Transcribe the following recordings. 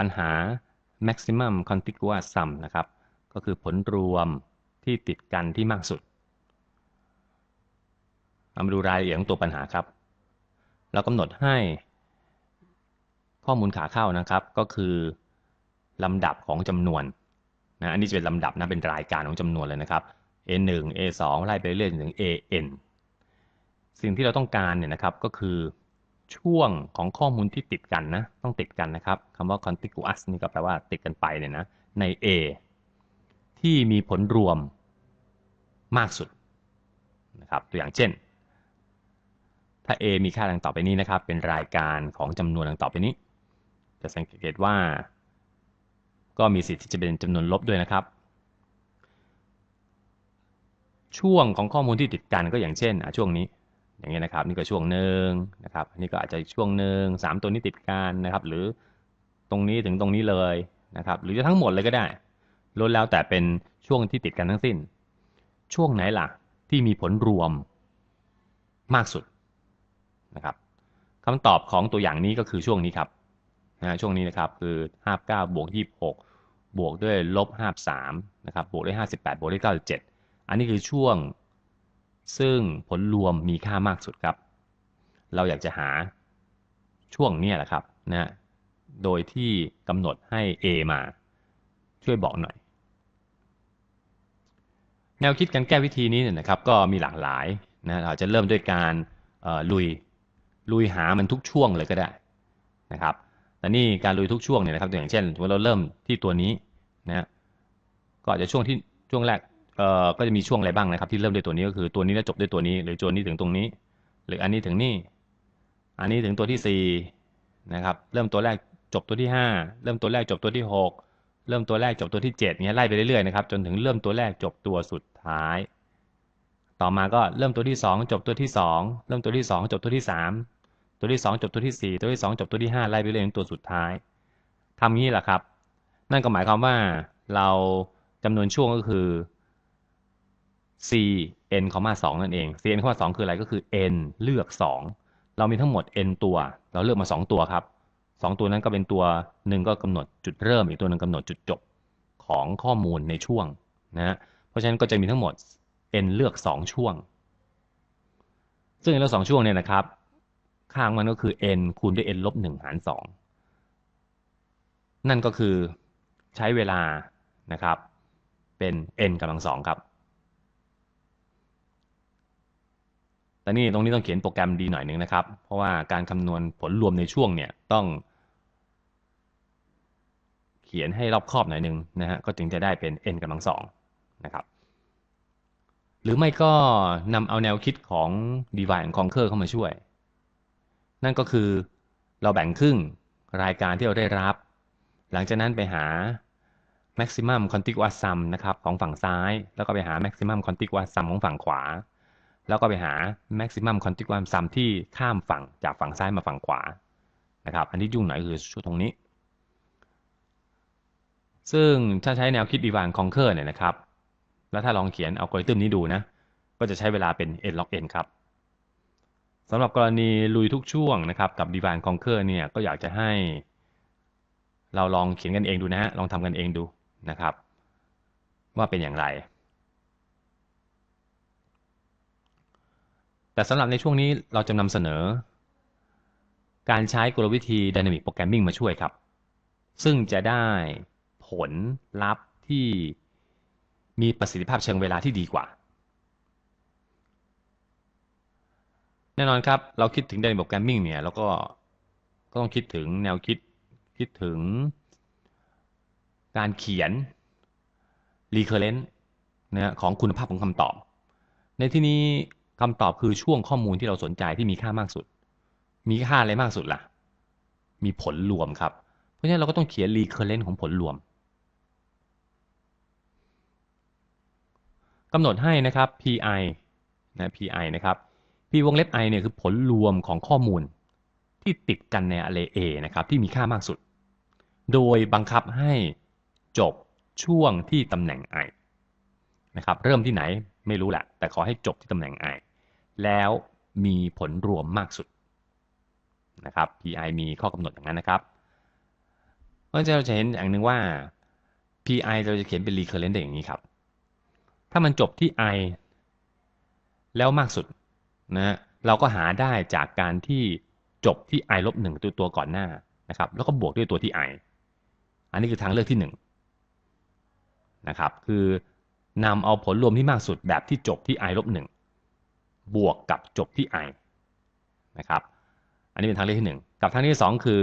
ปัญหา maximum contiguous sum นะครับ ก็คือผลรวมที่ติดกันที่มากสุดเอามาดูรายละเอียดของตัวปัญหาครับ เรากำหนดให้ข้อมูลขาเข้านะครับ ก็คือลำดับของจำนวนนะอันนี้จะเป็นลำดับนะเป็นรายการของจำนวนเลยนะครับ a1 a2 ไล่ไปเรื่อยถึง an สิ่งที่เราต้องการเนี่ยนะครับก็คือ ช่วงของข้อมูลที่ติดกันนะ ต้องติดกันนะครับคำว่า contiguous นี่ก็แปลว่าติดกันไปเนี่ยนะ ใน A ที่มีผลรวมมากสุดนะครับตัวอย่างเช่น ถ้า A มีค่าดังต่อไปนี้นะครับ เป็นรายการของจำนวนดังต่อไปนี้ จะสังเกตว่า ก็มีสิทธิ์ที่จะเป็นจำนวนลบด้วยนะครับ ช่วงของข้อมูลที่ติดกันก็อย่างเช่นช่วงนี้ อย่างเงี้ยนะครับ นี่ก็ช่วงหนึ่งนะครับนี่ก็อาจจะช่วงหนึ่งสามตัวนี้ติดกันนะครับ หรือตรงนี้ถึงตรงนี้เลยนะครับ หรือจะทั้งหมดเลยก็ได้ล้วนแล้วแต่เป็นช่วงที่ติดกันทั้งสิ้น ช่วงไหนล่ะที่มีผลรวมมากสุดนะครับคำตอบของตัวอย่างนี้ก็คือช่วงนี้ครับนะช่วงนี้นะครับคือ 59 บวก 26 บวกด้วยลบ 53 นะครับ บวกด้วย 58 บวกด้วย 97 อันนี้คือช่วง ซึ่งผลรวมมีค่ามากสุดครับ เราอยากจะหาช่วงนี้แหละครับนะโดยที่กำหนดให้ A มาช่วยบอกหน่อย แนวคิดการแก้วิธีนี้เนี่ยนะครับ ก็มีหลากหลายนะเราจะเริ่มด้วยการลุยลุยหามันทุกช่วงเลยก็ได้นะครับแต่นี่การลุยทุกช่วงเนี่ยนะครับอย่างเช่นเราเริ่มที่ตัวนี้นะก็อาจจะช่วงที่ช่วงแรก เอ่อก็จะมีช่วงอะไรบ้างนะครับ ที่เริ่มด้วยตัวนี้ก็คือตัวนี้แล้วจบด้วยตัวนี้ หรือตัวนี้ถึงตรงนี้ หรืออันนี้ถึงนี่ อันนี้ถึงตัวที่4นะครับ เริ่มตัวแรกจบตัวที่5เริ่มตัวแรกจบตัวที่6เริ่มตัวแรกจบตัวที่7เงี้ยไล่ไปเรื่อยๆนะครับจนถึงเริ่มตัวแรกจบตัวสุดท้าย ต่อมาก็เริ่มตัวที่ 2 จบตัวที่ 2 เริ่มตัวที่ 2 จบตัวที่ 3 ตัวที่ 2 จบตัวที่ 4 ตัวที่ 2 จบตัวที่ 5 ไล่ไปเรื่อยๆตัวสุดท้ายทำงี้แหละครับ นั่นก็หมายความว่าเราจำนวนช่วงก็คือ c n คอมา2นั่นเอง c n คอมา2คืออะไรก็คือ n เลือก 2 เรามีทั้งหมด n ตัว เราเลือกมา 2 ตัวครับ 2 ตัวนั้นก็เป็นตัวหนึ่งก็กำหนดจุดเริ่ม อีกตัวหนึ่งกำหนดจุดจบของข้อมูลในช่วงนะเพราะฉะนั้นก็จะมีทั้งหมด n เลือก 2 ช่วง ซึ่ง n เลือก 2 ช่วงเนี่ยนะครับค่างมันก็คือ n คูณด้วย n ลบ1หาร 2 นั่นก็คือใช้เวลานะครับเป็น n กำลังสองครับ แต่นี่ตรงนี้ต้องเขียนโปรแกรมดีหน่อยหนึ่งนะครับ เพราะว่าการคำนวณผลรวมในช่วงเนี่ยต้อง เขียนให้รอบครอบหน่อยหนึ่งนะฮะก็จึงจะได้เป็น n กำลังสองนะครับ หรือไม่ก็นำเอาแนวคิดของ divide and conquer เข้ามาช่วย นั่นก็คือเราแบ่งครึ่งรายการที่เราได้รับ หลังจากนั้นไปหา maximum contiguous sum นะครับของฝั่งซ้าย แล้วก็ไปหา maximum contiguous sum ของฝั่งขวา แล้วก็ไปหา maximum contiguous sum ที่ข้ามฝั่งจากฝั่งซ้ายมาฝั่งขวานะครับ อันที่ยุ่งหน่อยคือชุดตรงนี้ ซึ่งถ้าใช้แนวคิด divide conquer เนี่ยนะครับ แล้วถ้าลองเขียนเอัลกริทึมนี้ดูนะ ก็จะใช้เวลาเป็น n log n ครับสำหรับกรณีลุยทุกช่วงนะครับกับ divide conquer เนี่ยก็อยากจะให้ เราลองเขียนกันเองดูนะฮะลองทำกันเองดูนะครับ ว่าเป็นอย่างไร แต่สำหรับในช่วงนี้เราจะนำเสนอ การใช้กลวิธี Dynamic Programming มาช่วยครับ ซึ่งจะได้ผลลัพธ์ที่มีประสิทธิภาพเชิงเวลาที่ดีกว่า แน่นอนครับ เราคิดถึง Dynamic Programming เนี่ยเราก็ก็ต้องคิดถึงแนวคิดคิดถึงการเขียน recurrent นะของคุณภาพของคำตอบ ในที่นี้ คำตอบคือช่วงข้อมูลที่เราสนใจที่มีค่ามากสุด มีค่าอะไรมากสุดล่ะ มีผลรวมครับ เพราะฉะนั้นเราก็ต้องเขียน recurrent ของผลรวมกำหนดให้นะครับ pi นะ pi นะครับ p วงเล็บ i เนี่ยคือผลรวมของข้อมูลที่ติดกันใน array A นะครับที่มีค่ามากสุด โดยบังคับให้จบช่วงที่ตำแหน่ง i นะครับ เริ่มที่ไหนไม่รู้แหละ แต่ขอให้จบที่ตำแหน่ง i แล้วมีผลรวมมากสุดนะครับ PI มีข้อกำหนดอย่างนั้นนะครับ เพราะฉะนั้นเราจะเห็นอย่างหนึ่งว่า pi เราจะเขียนเป็น recurrent ได้อย่างนี้ครับ ถ้ามันจบที่ i แล้วมากสุดนะเราก็หาได้จากการที่จบที่ i ลบหนึ่งตัวตัวก่อนหน้านะครับ แล้วก็บวกด้วยตัวที่ i อันนี้คือทางเลือกที่หนึ่งนะครับ คือนำเอาผลรวมที่มากสุดแบบที่จบที่ i ลบหนึ่ง บวกกับจบที่ i นะครับอันนี้เป็นทางเลือกที่หนึ่งกับทางเลือกที่สองคือ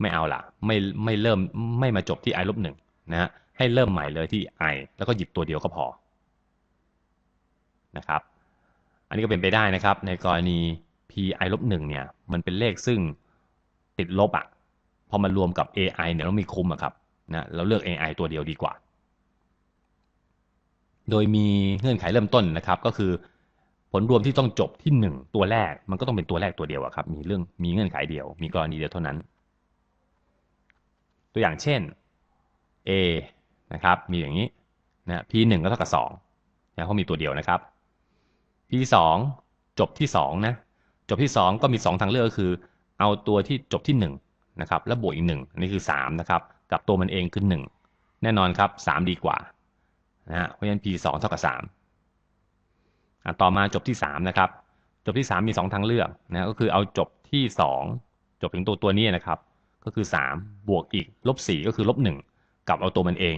ไม่เอาละไม่ไม่เริ่มไม่มาจบที่ i ลบหนึ่งนะฮะให้เริ่มใหม่เลยที่ i แล้วก็หยิบตัวเดียวก็พอนะครับอันนี้ก็เป็นไปได้นะครับในกรณี pi ลบหนึ่งเนี่ยมันเป็นเลขซึ่งติดลบอะ่ะพอมันรวมกับ ai เนี่ยเรามีคุมอะครับนะเราเลือก ai ตัวเดียวดีกว่า โดยมีเงื่อนไขเริ่มต้นนะครับก็คือ ผลรวมที่ต้องจบที่หนึ่งตัวแรก มันก็ต้องเป็นตัวแรกตัวเดียวอะครับมีเรื่องมีเงื่อนไขเดียว มีกรณีเดียวเท่านั้น ตัวอย่างเช่น a นะครับมีอย่างนี้นะ p หนึ่งก็เท่ากับสองนะเพราะมีตัวเดียวนะครับ p สองจบที่สองนะจบที่สองก็มีสองทางเลือกก็คือ เอาตัวที่จบที่หนึ่งนะครับแล้วบวกอีกหนึ่งอันนี้คือสามนะครับกับตัวมันเองคือหนึ่งแน่นอนครับสามดีกว่านะฮะเพราะฉะนั้น p สองเท่ากับสาม ต่อมาจบที่สามนะครับจบที่สามมีสองทางเลือกนะก็คือเอาจบที่สองจบถึงตัวตัวนี้นะครับ ก็คือสามบวกอีกลบสี่ก็คือลบหนึ่งกับเอาตัวมันเอง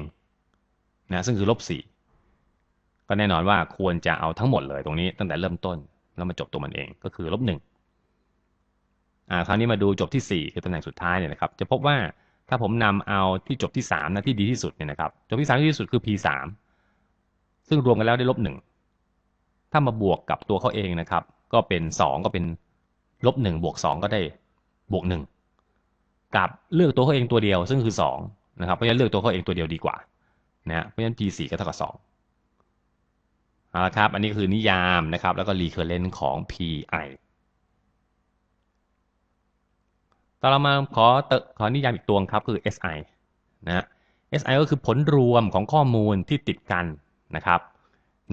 นะซึ่งคือลบสี่ก็แน่นอนว่าควรจะเอาทั้งหมดเลยตรงนี้ตั้งแต่เริ่มต้นแล้วมาจบตัวมันเองก็คือลบหนึ่งอ่าคราวนี้มาดูจบที่สี่คือตำแหน่งสุดท้ายเนี่ยนะครับ จะพบว่าถ้าผมนำเอาที่จบที่สามนะที่ดีที่สุดเนี่ยนะครับ จบที่สามที่ดีที่สุดคือ p สามซึ่งรวมกันแล้วได้ลบหนึ่ง ถ้ามาบวกกับตัวเขาเองนะครับ ก็เป็นสองก็เป็นลบหนึ่งบวกสองก็ได้บวกหนึ่งกับเลือกตัวเขาเองตัวเดียวซึ่งคือสองนะครับเพราะฉะนั้นเลือกตัวเขาเองตัวเดียวดีกว่านะเพราะฉะนั้น p 4 ก็เท่ากับ2เอาละครับ อันนี้คือนิยามนะครับ แล้วก็ recurrent ของ pi ต่อมาขอเตขอนิยามอีกตัวครับคือ si นะ si ก็คือผลรวมของข้อมูลที่ติดกันนะครับ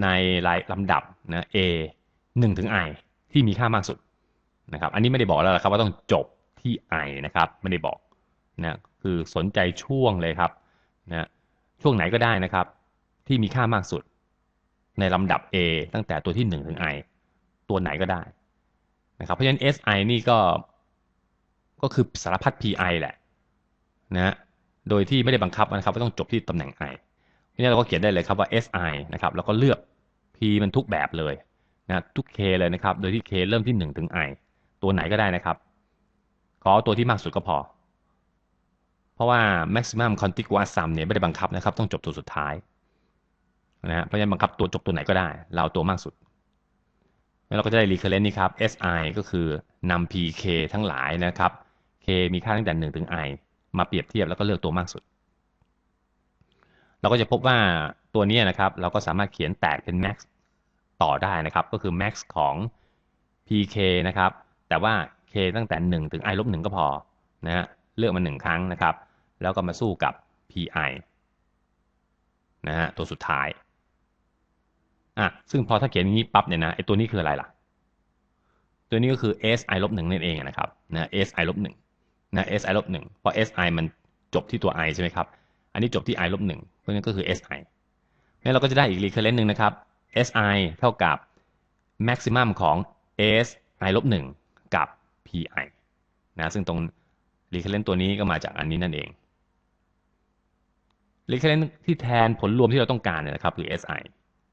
ในรายลำดับนะ a 1ถึง i ที่มีค่ามากสุดนะครับ อันนี้ไม่ได้บอกแล้วครับว่าต้องจบที่ i นะครับ ไม่ได้บอกนะคือสนใจช่วงเลยครับนะช่วงไหนก็ได้นะครับ ที่มีค่ามากสุด ในลำดับ A ตั้งแต่ตัวที่ 1 ถึง i ตัวไหนก็ได้นะครับเพราะฉะนั้น si นี่ก็ก็คือสารพัด pi แหละนะโดยที่ไม่ได้บังคับนะครับว่าต้องจบที่ตำแหน่ง i เพราะฉะนั้เราก็เขียนได้เลยครับว่า si นะครับแล้วก็เลือก p มันทุกแบบเลยนะทุก k เลยนะครับ โดยที่ k เริ่มที่ 1 ถึง i ตัวไหนก็ได้นะครับ ขอตัวที่มากสุดก็พอ เพราะว่า maximum contiguous sum เนี่ยไม่ได้บังคับนะครับ ต้องจบตัวสุดท้ายนะฮะเพราะฉะนั้นบังคับตัวจบตัวไหนก็ได้ เราเอาตัวมากสุด แล้วเราก็จะได้ recurrent นี่ครับ si ก็คือนำ pk ทั้งหลายนะครับ k มีค่าตั้งแต่ 1 ถึง i มาเปรียบเทียบแล้วก็เลือกตัวมากสุด เราก็จะพบว่าตัวนี้นะครับ เราก็สามารถเขียนแตกเป็น max ต่อได้นะครับ ก็คือ max ของ pk นะครับ แต่ว่า k ตั้งแต่ 1 ถึง i ลบ1ก็พอนะฮะเลือกมาหนึ่งครั้งนะครับ แล้วก็มาสู้กับ pi นะฮะตัวสุดท้ายอะซึ่งพอถ้าเขียนอย่างนี้ปั๊บเนี่ยนะไอตัวนี้คืออะไรล่ะ ตัวนี้ก็คือ si ลบหนึ่งนั่นเองนะครับนะ si ลบหนึ่งนะ si ลบหนึ่งเพราะ si มันจบที่ตัว i ใช่ไหมครับ อันนี้จบที่ i ลบหนึ่ง พราะงั้ก็คือ si งั้นเราก็จะได้อีก recurrent หนึ่งนะครับ si เท่ากับ maximum ของ si ลบหนึ่งกับ pi นะซึ่งตรง recurrent ตัวนี้ก็มาจากอันนี้นั่นเอง recurrent ที่แทนผลรวมที่เราต้องการเนี่ยนะครับคือ si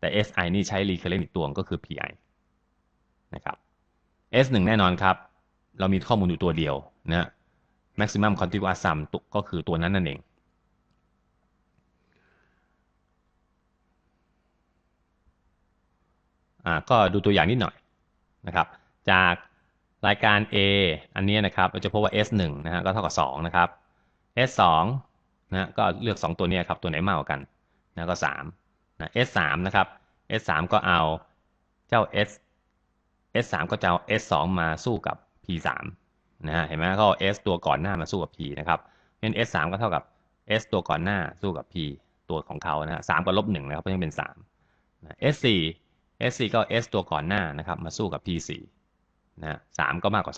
แต่ si นี่ใช้ recurrent อีกตัวก็คือ pi นะครับ s 1 แน่นอนครับ เรามีข้อมูลอยู่ตัวเดียวนะ maximum contiguous sum ก็คือตัวนั้นนั่นเอง ก็ดูตัวอย่างนิดหน่อยนะครับ จากรายการ A อันนี้นะครับเราจะพบว่า S1 นะฮะก็เท่ากับ2นะครับ S2 นะก็เลือก 2 ตัวนี้ครับตัวไหนมากกว่ากันนะก็3นะ S3 นะครับ S3 ก็เอาเจ้า S S3 ก็จะเอา S2 มาสู้กับ P3 นะฮะเห็นไหมก็ S ตัวก่อนหน้ามาสู้กับ P นะครับงั้น S3 ก็เท่ากับ S ตัวก่อนหน้าสู้กับ P ตัวของเขานะฮะสามกับลบหนึ่งนะครับก็ยังเป็น3นะ S4 S4 ก็ S ตัวก่อนหน้านะครับ มาสู้กับ P4 นะสามก็มากกว่า